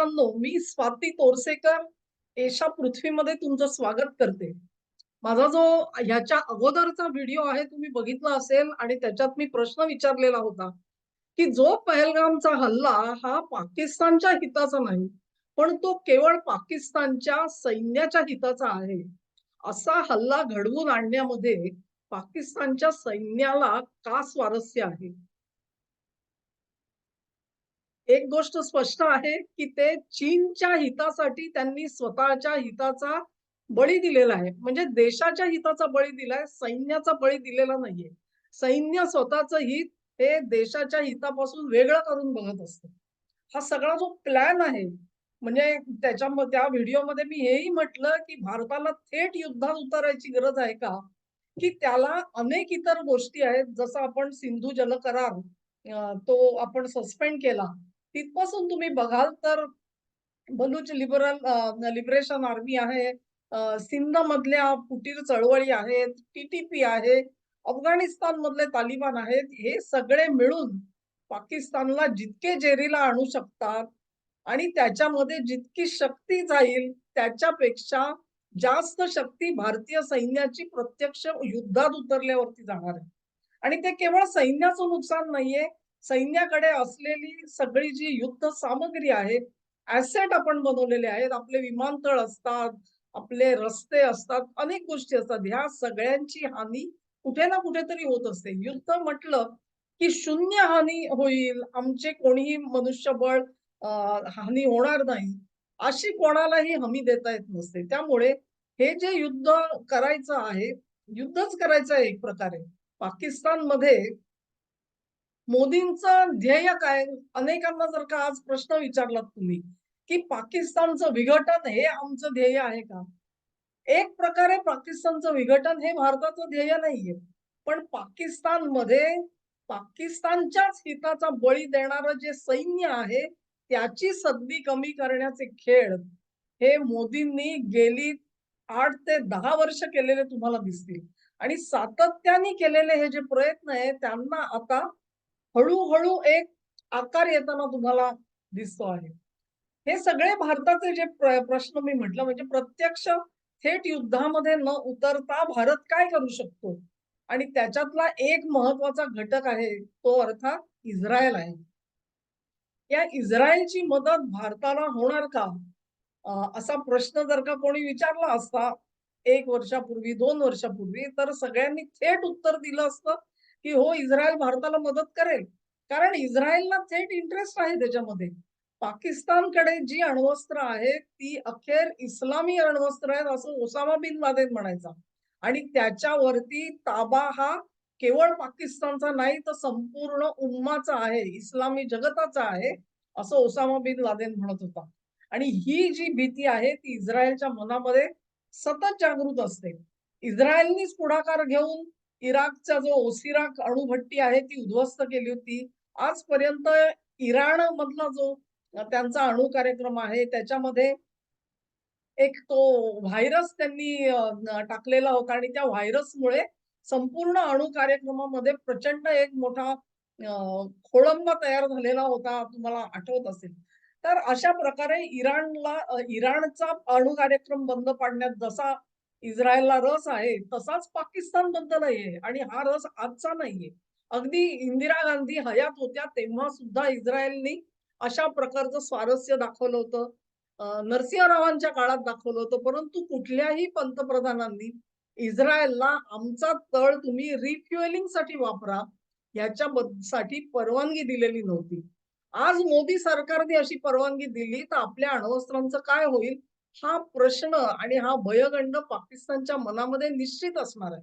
मित्रांनो मी स्वाती तोरसेकर एशा पृथ्वीमध्ये तुमचं स्वागत करते. माझा जो ह्याच्या अगोदरचा व्हिडिओ आहे तुम्ही बघितला असेल आणि त्याच्यात मी प्रश्न विचारलेला होता की जो पहलगामचा हल्ला हा पाकिस्तानच्या हिताचा नाही पण तो केवळ पाकिस्तानच्या सैन्याच्या हिताचा आहे. असा हल्ला घडवून आणण्यामध्ये पाकिस्तानच्या सैन्याला का स्वारस्य आहे? एक गोष्ट स्पष्ट आहे की ते चीनच्या हितासाठी त्यांनी स्वतःच्या हिताचा बळी दिलेला आहे. म्हणजे देशाच्या हिताचा बळी दिलाय सैन्याचा बळी दिलेला नाहीये. सैन्य स्वतःच हित हे देशाच्या हितापासून वेगळं करून बघत असतं. हा सगळा जो प्लॅन आहे म्हणजे त्याच्यामध्ये त्या व्हिडिओमध्ये मी हेही म्हटलं की भारताला थेट युद्धात उतरायची गरज आहे का? की त्याला अनेक इतर गोष्टी आहेत. जसं आपण सिंधू जल करार तो आपण सस्पेंड केला. तिथपासून तुम्ही बघाल तर बलूच लिबरल लिबरेशन आर्मी आहे. सिंध मधल्या फुटीर चळवळी आहेत टीटीपी आहे अफगाणिस्तान मधले तालिबान आहेत. हे सगळे मिळून पाकिस्तानला जितके जेरीला आणू शकतात आणि त्याच्यामध्ये जितकी शक्ती जाईल त्याच्यापेक्षा जास्त शक्ती भारतीय सैन्याची प्रत्यक्ष युद्धात उतरल्यावरती जाणार आहे. आणि ते केवळ सैन्याचं नुकसान नाहीये सैन्याकडे असलेली सगळी जी युद्ध सामग्री आहे ऍसेट आपण बनवलेले आहेत आपले विमानतळ असतात आपले रस्ते असतात अनेक गोष्टी असतात. ह्या सगळ्यांची हानी कुठे ना कुठेतरी होत असते. युद्ध म्हटलं की शून्य हानी होईल आमचे कोणीही मनुष्यबळ हानी होणार नाही अशी कोणालाही हमी देता येत नसते. त्यामुळे हे जे युद्ध करायचं आहे युद्धच करायचं आहे एक प्रकारे. पाकिस्तानमध्ये मोदींचं ध्येय काय? अनेकांना जर का आज प्रश्न विचारलात तुम्ही की पाकिस्तानचं विघटन हे आमचं ध्येय आहे का? एक प्रकारे पाकिस्तानचं विघटन हे भारताचं ध्येय नाहीये. पण पाकिस्तानमध्ये पाकिस्तानच्याच हिताचा बळी देणारं जे सैन्य आहे त्याची सद्दी कमी करण्याचे खेळ हे मोदींनी गेली आठ ते दहा वर्ष केलेले तुम्हाला दिसतील. आणि सातत्याने केलेले हे जे प्रयत्न आहे त्यांना आता हळूहळू एक आकार येताना तुम्हाला दिसतो आहे. हे सगळे भारताचे जे प्रश्न मी म्हटलं म्हणजे प्रत्यक्ष थेट युद्धामध्ये न उतरता भारत काय करू शकतो? आणि त्याच्यातला एक महत्त्वाचा घटक आहे तो अर्थात इस्रायल आहे. या इस्रायलची मदत भारताला होणार का? असा प्रश्न जर का कोणी विचारला असता एक वर्षापूर्वी दोन वर्षापूर्वी तर सगळ्यांनी थेट उत्तर दिलं असतं की हो इस्रायल भारताला मदत करेल. कारण इस्रायलला थेट इंटरेस्ट आहे त्याच्यामध्ये. पाकिस्तानकडे जी अण्वस्त्र आहेत ती अखेर इस्लामी अण्वस्त्र आहेत असं ओसामा बिन लादेन म्हणायचा. आणि त्याच्यावरती ताबा हा केवळ पाकिस्तानचा नाही तर संपूर्ण उम्माचा आहे इस्लामी जगताचा आहे असं ओसामा बिन लादेन म्हणत होता. आणि ही जी भीती आहे ती इस्रायलच्या मनामध्ये सतत जागृत असते. इस्रायलनीच पुढाकार घेऊन इराकचा जो ओसिराक अणुभट्टी आहे ती उद्ध्वस्त केली होती. आजपर्यंत इराण मधला जो त्यांचा अणु कार्यक्रम आहे त्याच्यामध्ये एक तो व्हायरस त्यांनी टाकलेला होता आणि त्या व्हायरसमुळे संपूर्ण अणु कार्यक्रमामध्ये प्रचंड एक मोठा खोळंबा तयार झालेला होता तुम्हाला आठवत असेल. तर अशा प्रकारे इराणला इराणचा अणु कार्यक्रम बंद पाडण्यात जसा इस्रायलला रस आहे तसाच पाकिस्तानबद्दल आहे आणि हा रस आजचा नाहीये. अगदी इंदिरा गांधी हयात होत्या तेव्हा सुद्धा इस्रायलनी अशा प्रकारचं स्वारस्य दाखवलं होतं. नरसिंहरावांच्या काळात दाखवलं होतं परंतु कुठल्याही पंतप्रधानांनी इस्रायलला आमचा तळ तुम्ही रिफ्युएलिंगसाठी वापरा याच्या साठी परवानगी दिलेली नव्हती. आज मोदी सरकारने अशी परवानगी दिली तर आपल्या अण्वस्त्रांचं काय होईल? हा प्रश्न आणि हा भयगंड पाकिस्तानच्या मनामध्ये निश्चित असणार आहे.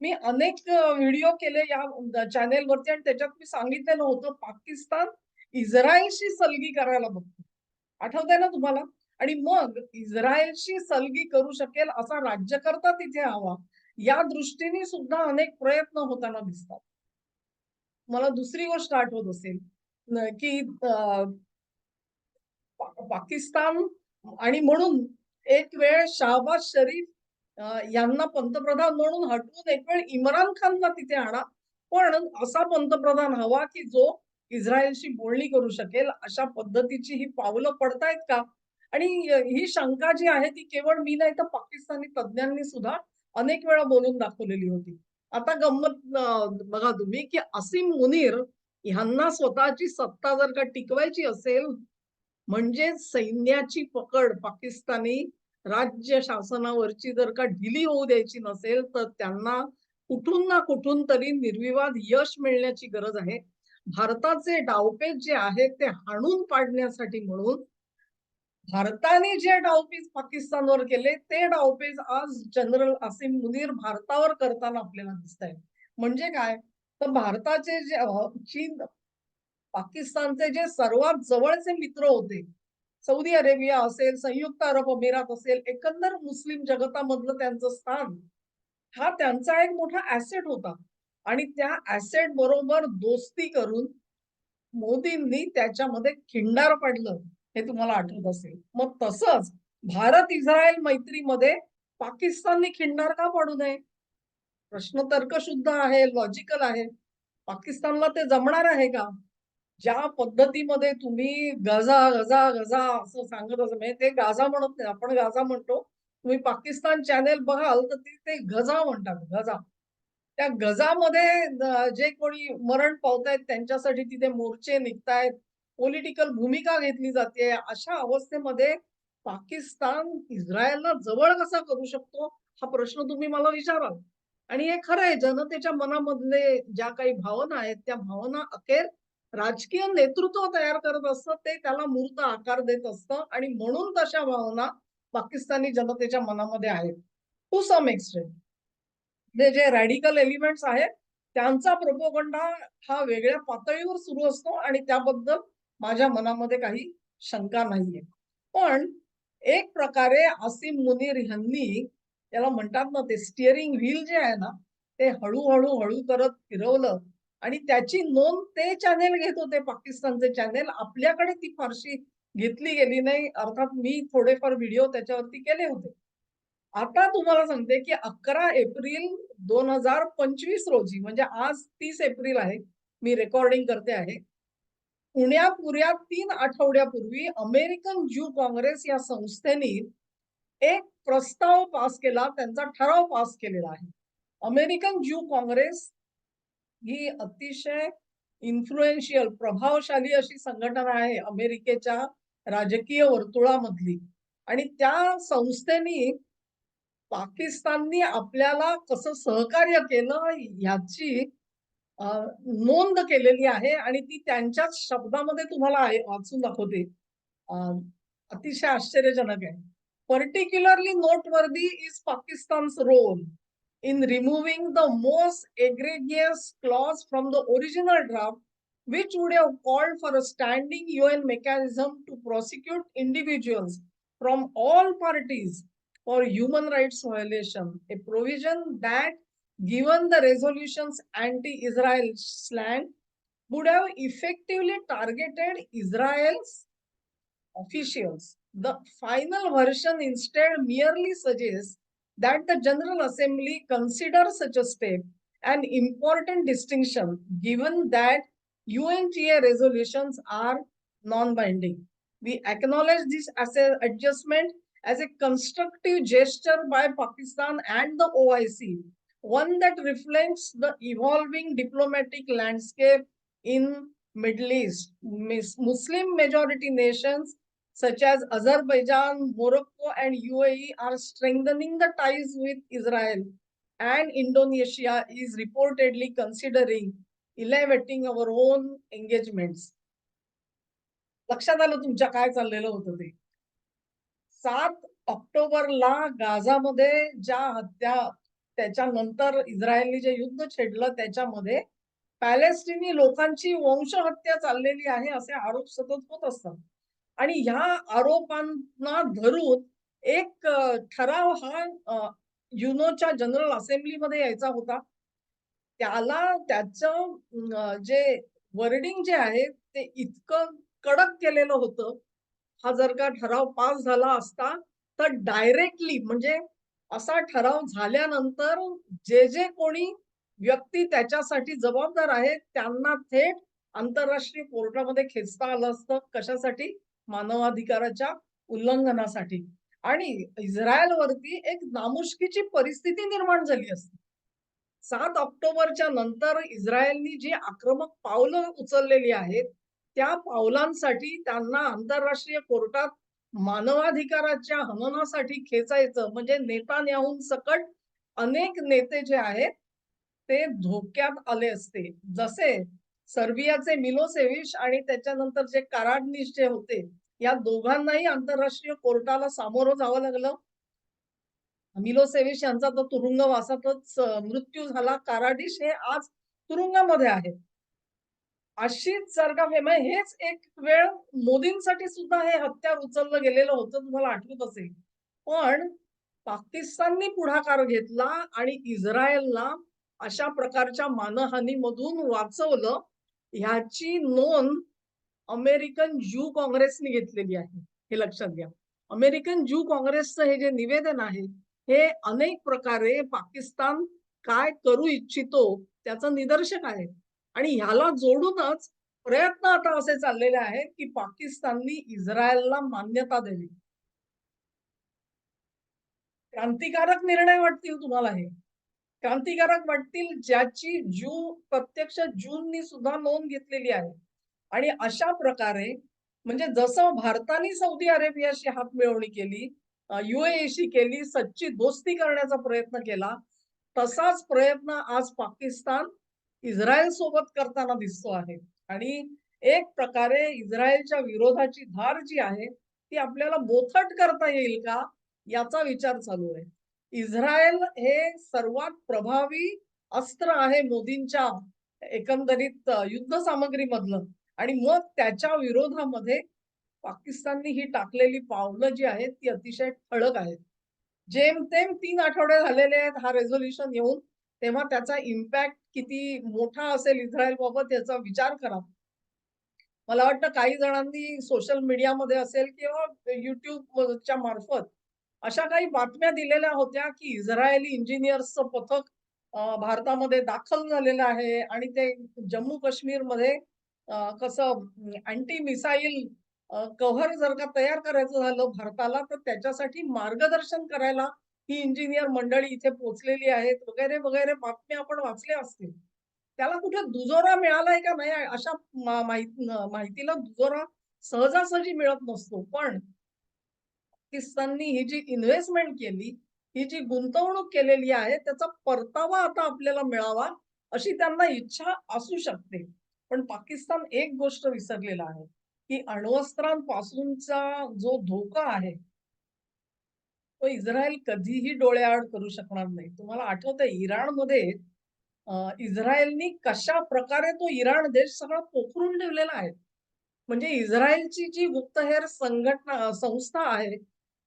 मी अनेक व्हिडिओ केले या चॅनेलवरती आणि त्याच्यात मी सांगितलेलं होतं पाकिस्तान इस्रायलशी सलगी करायला बघतो. आठवतंय ना तुम्हाला? आणि मग इस्रायलशी सलगी करू शकेल असा राज्यकर्ता तिथे हवा या दृष्टीने सुद्धा अनेक प्रयत्न होताना दिसतात. मला दुसरी गोष्ट आठवत असेल की पाकिस्तान आणि म्हणून एक वेळ शाहबाज शरीफ यांना पंतप्रधान म्हणून हटवून एक वेळ इम्रान खानला तिथे आणा. पण असा पंतप्रधान हवा की जो इस्रायलशी बोलणी करू शकेल अशा पद्धतीची ही पावलं पडतायत का? आणि ही शंका जी आहे ती केवळ मी नाही तर पाकिस्तानी तज्ज्ञांनी सुद्धा अनेक वेळा बोलून दाखवलेली होती. आता गंमत बघा तुम्ही की असीम मुनीर ह्यांना स्वतःची सत्ता जर का टिकवायची असेल म्हणजे सैन्याची पकड पाकिस्तानी राज्य शासनावरची जर का ढिली होऊ द्यायची नसेल तर त्यांना कुठून ना कुठून तरी निर्विवाद यश मिळण्याची गरज आहे. भारताचे डावपेच जे आहेत ते हाणून पाडण्यासाठी म्हणून भारताने जे डावपेच पाकिस्तानवर केले ते डावपेच आज जनरल असीम मुनीर भारतावर करताना आपल्याला दिसत आहे म्हणजे काय? तर भारताचे जे चीन पाकिस्तानचे जे सर्वात जवळचे मित्र होते सौदी अरेबिया असेल संयुक्त अरब अमिरात असेल एकंदर मुस्लिम जगतामधलं त्यांचं स्थान हा त्यांचा एक मोठा ऍसेट होता. आणि त्या ऍसेट बरोबर दोस्ती करून मोदींनी त्याच्यामध्ये खिंडार पडलं हे तुम्हाला आठवत असेल. मग तसंच भारत इस्रायल मैत्रीमध्ये पाकिस्तानने खिंडार का पडू नये? प्रश्न तर्कशुद्ध आहे लॉजिकल आहे. पाकिस्तानला ते जमणार आहे का? ज्या पद्धतीमध्ये तुम्ही गजा गजा गजा असं सांगत असं म्हणजे ते गाजा म्हणत नाही आपण गाजा म्हणतो. तुम्ही पाकिस्तान चॅनेल बघाल तर ते ते गजा म्हणतात गजा. त्या गजामध्ये जे कोणी मरण पावतायत त्यांच्यासाठी तिथे मोर्चे निघतायत पॉलिटिकल भूमिका घेतली जाते. अशा अवस्थेमध्ये पाकिस्तान इस्रायलला जवळ कसा करू शकतो? हा प्रश्न तुम्ही मला विचाराल. आणि हे खरं आहे जनतेच्या मनामधले ज्या काही भावना आहेत त्या भावना अखेर राजकीय नेतृत्व तयार करत असतं ते त्याला मूर्त आकार देत असतं आणि म्हणून तशा भावना पाकिस्तानी जनतेच्या मनामध्ये आहेत. टू सम एक्सटेंट जे जे रॅडिकल एलिमेंट्स आहेत त्यांचा प्रोपोगंडा हा वेगळ्या पातळीवर सुरू असतो आणि त्याबद्दल माझ्या मनामध्ये काही शंका नाहीये. पण एक प्रकारे आसिम मुनीर ह्यांनी त्याला म्हणतात ना ते स्टिअरिंग व्हील जे आहे ना ते हळूहळू हळू करत फिरवलं. आणि त्याची नोंद ते चॅनेल घेत होते पाकिस्तानचे चॅनेल आपल्याकडे ती फारशी घेतली गेली नाही. अर्थात मी थोडेफार व्हिडिओ त्याच्यावरती केले होते. आता तुम्हाला सांगते की अकरा एप्रिल दोन हजार पंचवीस रोजी म्हणजे आज तीस एप्रिल आहे मी रेकॉर्डिंग करते आहे. पुण्यापुऱ्या तीन आठवड्यापूर्वी अमेरिकन ज्यू काँग्रेस या संस्थेने एक प्रस्ताव पास केला त्यांचा ठराव पास केलेला आहे. अमेरिकन ज्यू काँग्रेस ही अतिशय इन्फ्लुएन्शियल प्रभावशाली अशी संघटना आहे अमेरिकेच्या राजकीय वर्तुळामधली. आणि त्या संस्थेनी पाकिस्ताननी आपल्याला कसं सहकार्य केलं याची नोंद केलेली आहे आणि ती त्यांच्याच शब्दामध्ये तुम्हाला आहे वाचून दाखवते. अतिशय आश्चर्यजनक आहे. Particularly noteworthy is Pakistan's role in removing the most egregious clause from the original draft, which would have called for a standing UN mechanism to prosecute individuals from all parties for human rights violation, a provision that, given the resolution's anti-Israel slant, would have effectively targeted Israel's officials. The final version instead merely suggests that the General Assembly consider such a step an important distinction given that UNTA resolutions are non-binding. We acknowledge this as an adjustment as a constructive gesture by Pakistan and the OIC, one that reflects the evolving diplomatic landscape in Middle East. Muslim majority nations such as Azerbaijan, Morocco, and UAE are strengthening the ties with Israel, and Indonesia is reportedly considering elevating our own engagements. लक्षात आलं तुमच्या काय चाललेलं होतं ते सात ऑक्टोबरला गाझामध्ये ज्या हत्या त्याच्यानंतर इस्रायलने जे युद्ध छेडलं त्याच्यामध्ये पॅलेस्टिनी लोकांची वंशहत्या चाललेली आहे असे आरोप सतत होत असतात आणि ह्या आरोपांना धरून एक ठराव हा युनोच्या जनरल असेंब्लीमध्ये यायचा होता. त्याला त्याचं जे वर्डिंग जे आहे ते इतकं कडक केलेलं होतं. हा जर का ठराव पास झाला असता तर डायरेक्टली म्हणजे असा ठराव झाल्यानंतर जे जे कोणी व्यक्ती त्याच्यासाठी जबाबदार आहेत त्यांना थेट आंतरराष्ट्रीय कोर्टामध्ये खेचता आलं असतं. कशासाठी? मानवाधिकाराच्या उल्लंघनासाठी. आणि इस्रायलवरती एक नामुष्कीची परिस्थिती निर्माण झाली असते. सात ऑक्टोबरच्या नंतर इस्रायलनी जी आक्रमक पावलं उचललेली आहेत त्या पावलांसाठी त्यांना आंतरराष्ट्रीय कोर्टात मानवाधिकाराच्या हननासाठी खेचायचं म्हणजे नेतान्याहून सकट अनेक नेते जे आहेत ते धोक्यात आले असते. जसे सर्बियाचे मिलोसेविश आणि त्याच्यानंतर जे काराडनिश जे होते या दोघांनाही आंतरराष्ट्रीय कोर्टाला सामोरं जावं लागलं. मिलोसेविश यांचा तर तुरुंगवासातच मृत्यू झाला. काराडिश हे आज तुरुंगामध्ये आहेत. अशीच जर का हेच एक वेळ मोदींसाठी सुद्धा हे हत्यार उचललं गेलेलं होतं तुम्हाला आठवत असेल. पण पाकिस्ताननी पुढाकार घेतला आणि इस्रायलला अशा प्रकारच्या मानहानीमधून वाचवलं. ह्याची नोंद अमेरिकन ज्यू काँग्रेसने घेतलेली आहे हे लक्षात घ्या. अमेरिकन ज्यू काँग्रेसचं हे जे निवेदन आहे हे अनेक प्रकारे पाकिस्तान काय करू इच्छितो त्याचं निदर्शक आहे. आणि ह्याला जोडूनच प्रयत्न आता असे चाललेले आहेत की पाकिस्ताननी इस्रायलला मान्यता द्यावी. क्रांतिकारक निर्णय वाटतील तुम्हाला हे. क्रांतिकारक वाटतील ज्याची जून प्रत्यक्ष जूननी सुद्धा नोंद घेतलेली आहे. आणि अशा प्रकारे म्हणजे जसं भारताने सौदी अरेबियाशी हात मिळवणी केली युएशी केली सच्ची दोस्ती करण्याचा प्रयत्न केला तसाच प्रयत्न आज पाकिस्तान इस्रायल सोबत करताना दिसतो आहे. आणि एक प्रकारे इस्रायलच्या विरोधाची धार जी आहे ती आपल्याला बोथट करता येईल का याचा विचार चालू आहे. इस्रायल हे सर्वात प्रभावी अस्त्र आहे मोदींच्या एकंदरीत युद्ध सामग्री मधलं आणि मग त्याच्या विरोधामध्ये पाकिस्ताननी ही टाकलेली पावलं जी आहेत ती अतिशय ठळक आहेत. जेमतेम तीन आठवडे झालेले आहेत हा रेझोल्युशन येऊन तेव्हा त्याचा इम्पॅक्ट किती मोठा असेल इस्रायल बाबत याचा विचार करा. मला वाटतं काही जणांनी सोशल मीडियामध्ये असेल किंवा युट्यूबच्या मार्फत अशा काही बातम्या दिलेल्या होत्या की इस्रायली इंजिनियर्सचं पथक भारतामध्ये दाखल झालेलं आहे आणि ते जम्मू काश्मीरमध्ये कसं अँटी मिसाईल कव्हर जर का तयार करायचं झालं भारताला तर त्याच्यासाठी मार्गदर्शन करायला ही इंजिनियर मंडळी इथे पोचलेली आहेत वगैरे वगैरे बातम्या आपण वाचल्या असतील. त्याला कुठे दुजोरा मिळालाय का नाही अशा माहितीला दुजोरा सहजासहजी मिळत नसतो. पण पाकिस्ताननी ही जी इन्व्हेस्टमेंट केली ही जी गुंतवणूक केलेली आहे त्याचा परतावा आता आपल्याला मिळावा अशी त्यांना इच्छा असू शकते. पण पाकिस्तान एक गोष्ट विसरलेला आहे की अण्वस्त्रांपासूनचा जो धोका आहे तो इस्रायल कधीही डोळ्याआड करू शकणार नाही. तुम्हाला आठवतंय इराणमध्ये इस्रायलनी कशा प्रकारे तो इराण देश सगळा पोखरून ठेवलेला आहे. म्हणजे इस्रायलची जी गुप्तहेर संघटना संस्था आहे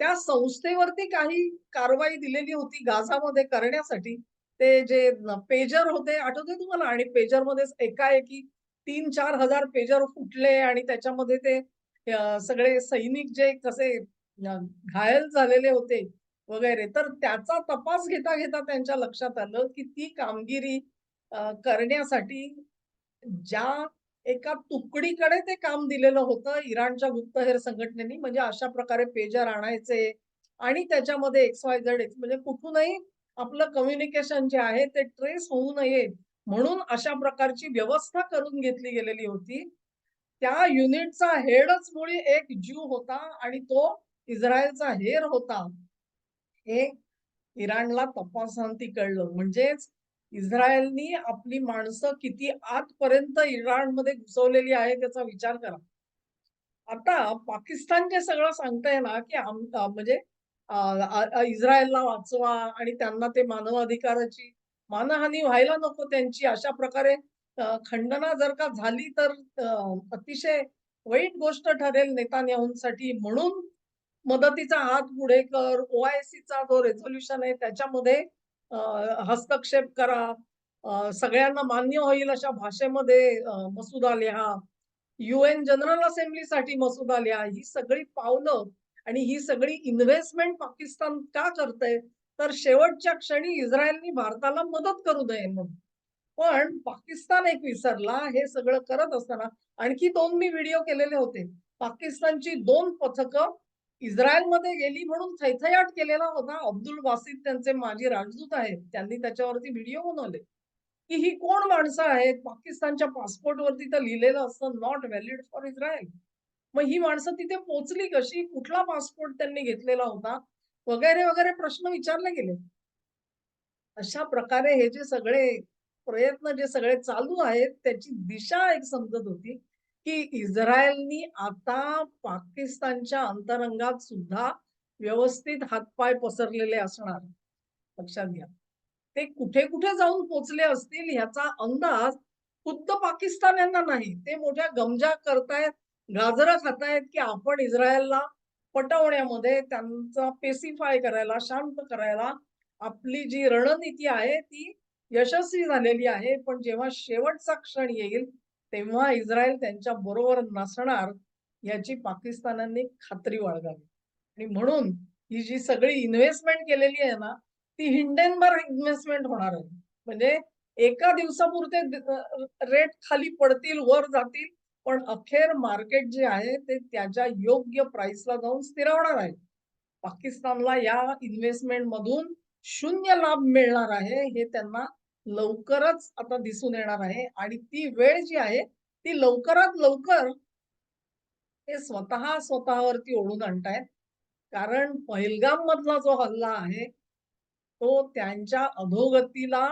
त्या संस्थेवरती काही कारवाई दिलेली होती गाझामध्ये करण्यासाठी. ते जे पेजर होते आठवते तुम्हाला? आणि पेजरमध्ये एकाएकी तीन चार हजार पेजर फुटले आणि त्याच्यामध्ये ते सगळे सैनिक जे कसे घायल झालेले होते वगैरे. तर त्याचा तपास घेता घेता त्यांच्या लक्षात आलं की ती कामगिरी करण्यासाठी ज्या एका तुकडीकडे ते काम दिलेलं होतं इराणच्या गुप्तहेर संघटनेनी. म्हणजे अशा प्रकारे पेजर आणायचे आणि त्याच्यामध्ये एक्स वाय झेड एक्स म्हणजे कुठूनही आपलं कम्युनिकेशन जे आहे ते ट्रेस होऊ नये म्हणून अशा प्रकारची व्यवस्था करून घेतली गेलेली होती. त्या युनिटचा हेडच मुळी एक जीव होता आणि तो इस्रायलचा हेर होता. हे इराणला तपासांती कळलं. म्हणजेच इस्रायलनी आपली माणसं किती आतपर्यंत इराणमध्ये घुसवलेली आहे त्याचा विचार करा. आता पाकिस्तान जे सगळं सांगताय ना की म्हणजे इस्रायलला वाचवा आणि त्यांना ते मानवाधिकाराची मानहानी व्हायला नको त्यांची अशा प्रकारे खंडना जर का झाली तर अतिशय वाईट गोष्ट ठरेल नेतान्याहूंसाठी. म्हणून मदतीचा हात पुढे कर ओआयसीचा जो रेझोल्युशन आहे त्याच्यामध्ये हस्तक्षेप करा. सगळ्यांना मान्य होईल अशा भाषेमध्ये मसुदा लिहा. युएन जनरल असेंब्लीसाठी मसुदा लिहा. ही सगळी पावलं आणि ही सगळी इन्व्हेस्टमेंट पाकिस्तान का करतंय? तर शेवटच्या क्षणी इस्रायलनी भारताला मदत करू नये म्हणून. पण पाकिस्तान एक विसरला हे सगळं करत असताना आणखी दोन मी व्हिडिओ केलेले होते. पाकिस्तानची दोन पथकं इस्रायलमध्ये गेली म्हणून थैथयाट केलेला होता. अब्दुल वासिद त्यांचे माजी राजदूत आहेत. त्यांनी त्याच्यावरती व्हिडिओ बनवले, की ही कोण माणसं आहेत? पाकिस्तानच्या पासपोर्टवरती तर लिहिलेलं असतं नॉट व्हॅलिड फॉर इस्रायल. मग ही माणसं तिथे पोहोचली कशी? कुठला पासपोर्ट त्यांनी घेतलेला होता? वगैरे, वगैरे प्रश्न विचारले गेले. अशा प्रकारे हे जे सगळे प्रयत्न जे सगळे चालू आहेत, त्याची दिशा एक समजत होती, की इस्रायलनी आता पाकिस्तानच्या अंतरंगात सुद्धा व्यवस्थित हातपाय पसरलेले असणार. लक्षात घ्या. ते कुठे-कुठे जाऊन पोचले असतील ह्याचा अंदाज खुद्द पाकिस्तान्यांना नाही. ते मोठ्या गमजा करतायत, गाजरं खातायत, की आपण इस्रायलला पटवण्यामध्ये त्यांचा पेसिफाय करायला, शांत करायला आपली जी रणनीती आहे ती यशस्वी झालेली आहे. पण जेव्हा शेवटचा क्षण येईल, तेव्हा इस्रायल त्यांच्या बरोबर नसणार याची पाकिस्तानांनी खात्री बाळगावी. आणि म्हणून ही जी सगळी इन्व्हेस्टमेंट केलेली आहे ना, ती हिंडेनबर्ग इन्व्हेस्टमेंट होणार आहे. म्हणजे एका दिवसापुरते रेट खाली पडतील, वर जातील, पण अखेर मार्केट जे आहे ते त्याच्या योग्य प्राइसला जाऊन स्थिरावणार आहे. पाकिस्तानला या इन्व्हेस्टमेंट मधून शून्य लाभ मिळणार आहे, हे त्यांना लवकरच आता दिसून येणार आहे आणि ती वेळ जी आहे, ती लवकरात लवकर ते स्वतः स्वतःवरती ओढून आणतायत. कारण पहिलगाम मधला जो हल्ला आहे, तो त्यांच्या अधोगतीला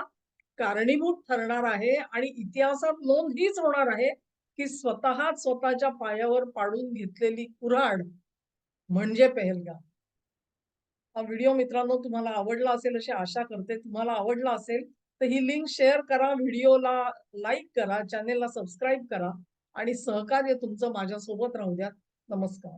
कारणीभूत ठरणार आहे आणि इतिहासात नोंद हीच होणार आहे, की स्वतःच स्वतःच्या पायावर पाडून घेतलेली कुऱ्हाड म्हणजे पहलगाम. हा व्हिडिओ मित्रांनो तुम्हाला आवडला असेल अशी आशा करते. तुम्हाला आवडला असेल तर ही लिंक शेअर करा, व्हिडिओला लाईक करा, चॅनेलला सबस्क्राईब करा आणि सहकार्य तुमचं माझ्यासोबत राहू द्या. नमस्कार.